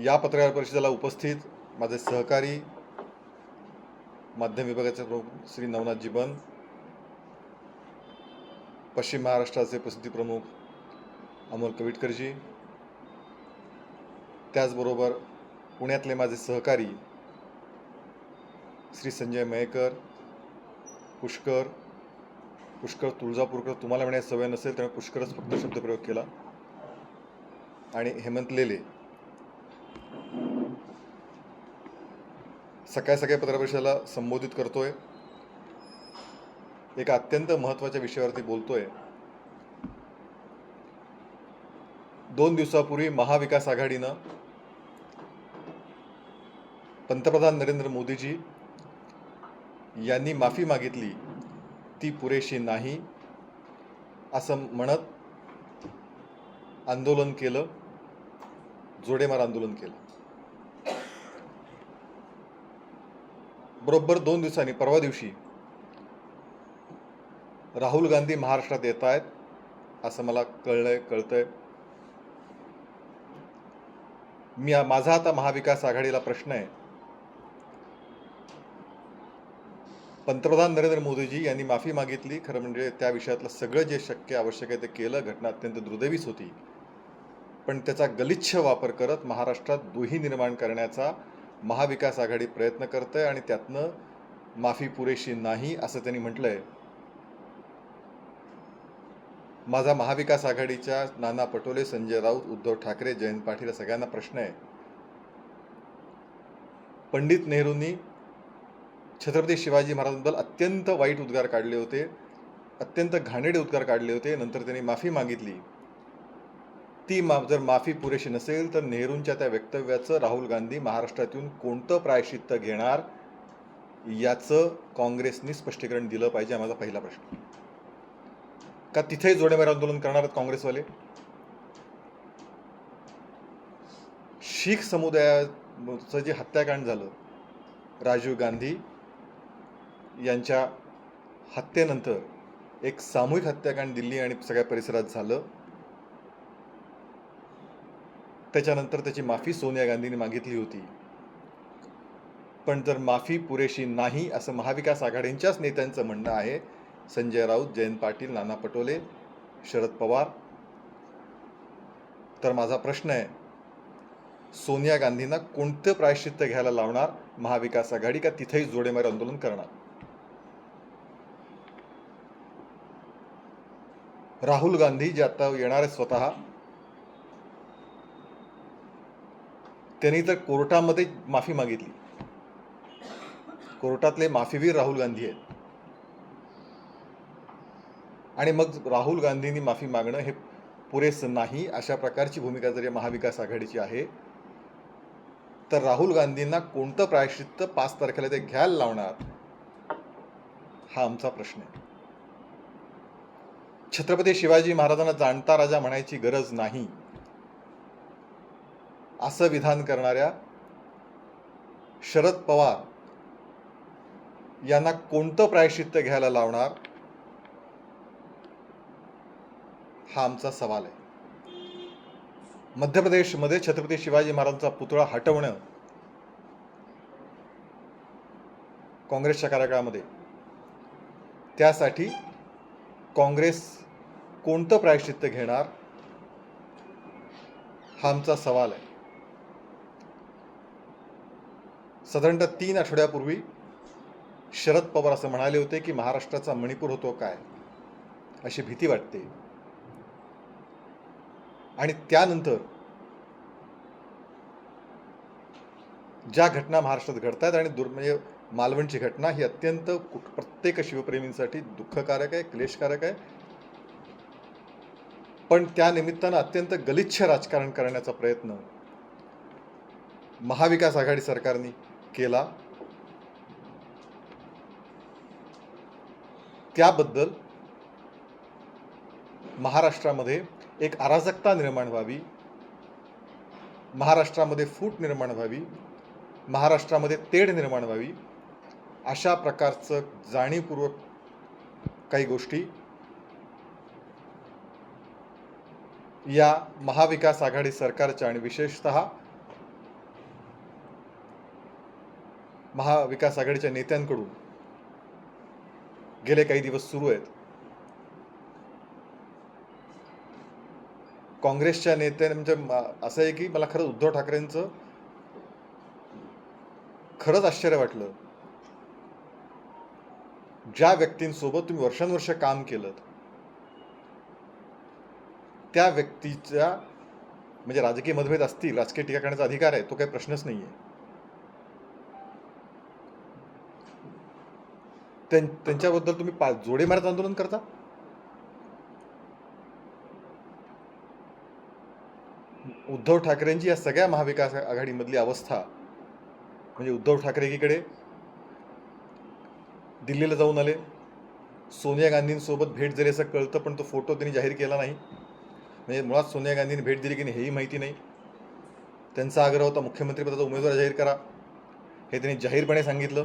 या पत्रकार परिषदेला उपस्थित माझे सहकारी माध्यम विभागाचे प्रमुख श्री नवनाथजी बन पश्चिम महाराष्ट्राचे प्रसिद्धी प्रमुख अमोल कविटकरजी त्याचबरोबर पुण्यातले माझे सहकारी श्री संजय मयेकर पुष्कर पुष्कर तुळजापूरकर तुम्हाला म्हणायची सवय नसेल त्यामुळे पुष्करच फक्त शब्दप्रयोग केला. आणि हेमंत लेले सकाळी सकाळी पत्रपरिषदेला संबोधित करतोय. एका अत्यंत महत्त्वाच्या विषयावरती बोलतोय. दोन दिवसापूर्वी महाविकास आघाडीनं पंतप्रधान नरेंद्र मोदीजी यांनी माफी मागितली. ती पुरेशी नाही असं म्हणत आंदोलन केलं जोडेमार आंदोलन केलं. बरोबर दोन दिवसांनी परवा दिवशी राहुल गांधी महाराष्ट्रात येत आहेत असं मला कळलंय कळतंय. मी माझा आता महाविकास आघाडीला प्रश्न आहे. पंतप्रधान नरेंद्र मोदीजी यांनी माफी मागितली खरं म्हणजे त्या विषयातलं सगळं जे शक्य आवश्यक आहे ते केलं घटना अत्यंत दुर्दैवीच होती. पण त्याचा गलिच्छ वापर करत महाराष्ट्रात दुही निर्माण करण्याचा महाविकास आघाडी प्रयत्न करते आणि त्यातनं माफी पुरेशी नाही असं त्यांनी म्हटलंय. माझा महाविकास आघाडीच्या नाना पटोले संजय राऊत उद्धव ठाकरे जयंत पाटील सगळ्यांना प्रश्न आहे. पंडित नेहरूंनी छत्रपती शिवाजी महाराजांबद्दल अत्यंत वाईट उद्गार काढले होते अत्यंत घाणेडे उद्गार काढले होते. नंतर त्यांनी माफी मागितली. ती मा जर माफी पुरेशी नसेल तर नेहरूंच्या त्या वक्तव्याचं राहुल गांधी महाराष्ट्रातून कोणतं प्रायश्चित्त घेणार याचं काँग्रेसनी स्पष्टीकरण दिलं पाहिजे माझा पहिला प्रश्न. का तिथेही जोडेमार आंदोलन करणार आहेत काँग्रेसवाले? शीख समुदायाचं जे हत्याकांड झालं राजीव गांधी यांच्या हत्येनंतर एक सामूहिक हत्याकांड दिल्ली आणि सगळ्या परिसरात झालं. त्याच्यानंतर त्याची माफी सोनिया गांधींनी मागितली होती. पण जर माफी पुरेशी नाही असं महाविकास आघाडींच्याच नेत्यांचं म्हणणं आहे संजय राऊत जयंत पाटील नाना पटोले शरद पवार. तर माझा प्रश्न आहे सोनिया गांधींना कोणतं प्रायश्चित्त घ्यायला लावणार महाविकास आघाडी का तिथेही जोडेमार आंदोलन करणार? राहुल गांधी जे आता येणार आहेत स्वतः त्यांनी तर कोर्टामध्ये माफी मागितली. कोर्टातले माफीवीर राहुल गांधी आहेत. आणि मग राहुल गांधींनी माफी मागणं हे पुरेसं नाही अशा प्रकारची भूमिका जर या महाविकास आघाडीची आहे तर राहुल गांधींना कोणतं प्रायश्चित्त पाच तारखेला ते घ्यायला लावणार हा आमचा प्रश्न आहे. छत्रपती शिवाजी महाराजांना जाणता राजा म्हणायची गरज नाही. असं विधान करणाऱ्या शरद पवार यांना कोणतं प्रायश्चित्त घ्यायला लावणार? हा आमचा सवाल आहे. मध्य प्रदेशमध्ये छत्रपती शिवाजी महाराजांचा पुतळा हटवणं काँग्रेसच्या कार्यकाळामध्ये त्यासाठी काँग्रेस कोणतं प्रायश्चित्त घेणार? हा आमचा सवाल आहे. साधारणतः तीन आठवड्यापूर्वी शरद पवार असं म्हणाले होते की महाराष्ट्राचा मणिपूर होतो काय अशी भीती वाटते. आणि त्यानंतर ज्या घटना महाराष्ट्रात घडत आहेत आणि दुर् म्हणजे मालवणची घटना ही अत्यंत कुठ प्रत्येक शिवप्रेमींसाठी दुःखकारक आहे क्लेशकारक आहे. पण त्या निमित्तानं अत्यंत गलिच्छ राजकारण करण्याचा प्रयत्न महाविकास आघाडी सरकारने केला. त्याबद्दल महाराष्ट्रामध्ये एक अराजकता निर्माण व्हावी. महाराष्ट्रामध्ये फूट निर्माण व्हावी. महाराष्ट्रामध्ये तेढ निर्माण व्हावी. अशा प्रकारचं जाणीवपूर्वक काही गोष्टी या महाविकास आघाडी सरकारच्या आणि विशेषतः महाविकास आघाडीच्या नेत्यांकडून गेले काही दिवस सुरू आहेत. काँग्रेसच्या नेत्या म्हणजे असं आहे की मला खरंच उद्धव ठाकरेंचं खरंच आश्चर्य वाटलं. ज्या व्यक्तींसोबत तुम्ही वर्षानुवर्ष काम केलं त्या व्यक्तीच्या म्हणजे राजकीय मतभेद असतील राजकीय टीका करण्याचा अधिकार आहे तो काही प्रश्नच नाही आहे त्यां- त्यांच्याबद्दल तुम्ही पा जोडे मारत आंदोलन करता? उद्धव ठाकरेंची या सगळ्या महाविकास आघाडीमधली अवस्था म्हणजे उद्धव ठाकरे एकीकडे दिल्लीला जाऊन आले. सोनिया गांधींसोबत भेट झाली असं कळतं पण तो फोटो त्यांनी जाहीर केला नाही. म्हणजे मुळात सोनिया गांधींनी भेट दिली की नाही हेही माहिती नाही. त्यांचा आग्रह होता मुख्यमंत्रीपदाचा उमेदवार जाहीर करा. हे त्यांनी जाहीरपणे सांगितलं.